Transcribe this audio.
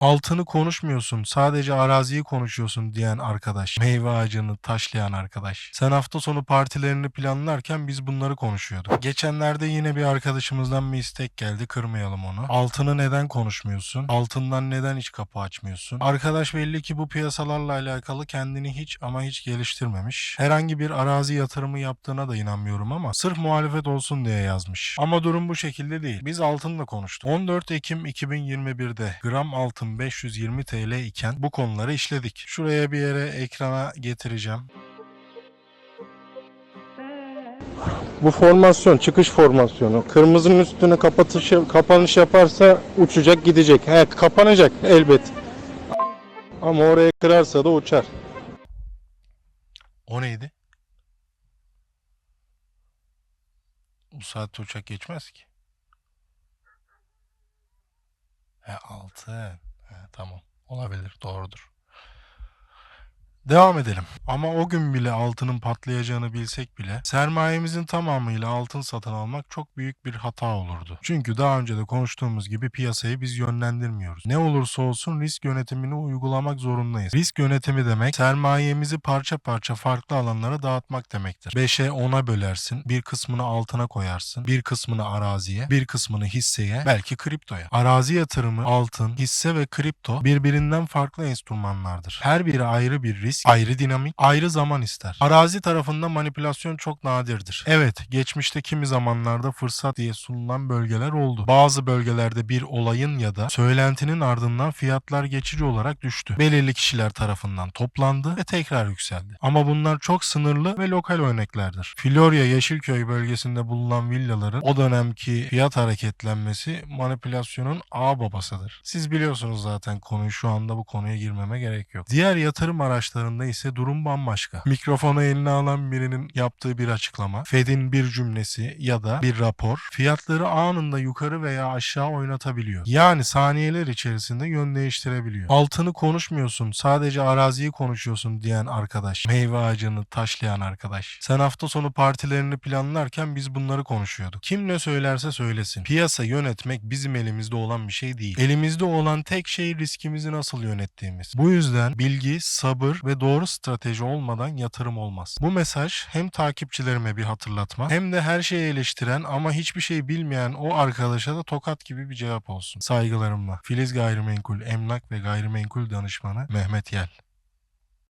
Altını konuşmuyorsun, sadece araziyi konuşuyorsun diyen arkadaş. Meyve ağacını taşlayan arkadaş. Sen hafta sonu partilerini planlarken biz bunları konuşuyorduk. Geçenlerde yine bir arkadaşımızdan bir istek geldi, kırmayalım onu. Altını neden konuşmuyorsun? Altından neden hiç kapı açmıyorsun? Arkadaş belli ki bu piyasalarla alakalı kendini hiç ama hiç geliştirmemiş. Herhangi bir arazi yatırımı yaptığına da inanmıyorum ama sırf muhalefet olsun diye yazmış. Ama durum bu şekilde değil. Biz altınla konuştuk. 14 Ekim 2021'de gram altın 520 TL iken bu konuları işledik. Şuraya bir yere ekrana getireceğim. Bu formasyon, çıkış formasyonu. Kırmızının üstüne kapatış, kapanış yaparsa uçacak gidecek. He, kapanacak elbet. Ama oraya kırarsa da uçar. O neydi? Bu saatte uçak geçmez ki. He altı. Tamam. Olabilir. Doğrudur. Devam edelim. Ama o gün bile altının patlayacağını bilsek bile sermayemizin tamamıyla altın satın almak çok büyük bir hata olurdu. Çünkü daha önce de konuştuğumuz gibi piyasayı biz yönlendirmiyoruz. Ne olursa olsun risk yönetimini uygulamak zorundayız. Risk yönetimi demek sermayemizi parça parça farklı alanlara dağıtmak demektir. 5'e 10'a bölersin, bir kısmını altına koyarsın, bir kısmını araziye, bir kısmını hisseye, belki kriptoya. Arazi yatırımı, altın, hisse ve kripto birbirinden farklı enstrümanlardır. Her biri ayrı bir risk, ayrı dinamik, ayrı zaman ister. Arazi tarafında manipülasyon çok nadirdir. Evet, geçmişte kimi zamanlarda fırsat diye sunulan bölgeler oldu. Bazı bölgelerde bir olayın ya da söylentinin ardından fiyatlar geçici olarak düştü. Belirli kişiler tarafından toplandı ve tekrar yükseldi. Ama bunlar çok sınırlı ve lokal örneklerdir. Florya Yeşilköy bölgesinde bulunan villaların o dönemki fiyat hareketlenmesi manipülasyonun ağ babasıdır. Siz biliyorsunuz zaten konuyu şu anda bu konuya girmeme gerek yok. Diğer yatırım araçlarında ise durum bambaşka. Mikrofonu eline alan birinin yaptığı bir açıklama, Fed'in bir cümlesi ya da bir rapor fiyatları anında yukarı veya aşağı oynatabiliyor. Yani saniyeler içerisinde yön değiştirebiliyor. Altını konuşmuyorsun, sadece araziyi konuşuyorsun diyen arkadaş. Meyve ağacını taşlayan arkadaş. Sen hafta sonu partilerini planlarken biz bunları konuşuyorduk. Kim ne söylerse söylesin. Piyasa yönetmek bizim elimizde olan bir şey değil. Elimizde olan tek şey riskimizi nasıl yönettiğimiz. Bu yüzden bilgi, sabır ve doğru strateji olmadan yatırım olmaz. Bu mesaj hem takipçilerime bir hatırlatma hem de her şeyi eleştiren ama hiçbir şey bilmeyen o arkadaşa da tokat gibi bir cevap olsun. Saygılarımla. Filiz Gayrimenkul Emlak ve Gayrimenkul Danışmanı Mehmet Yel.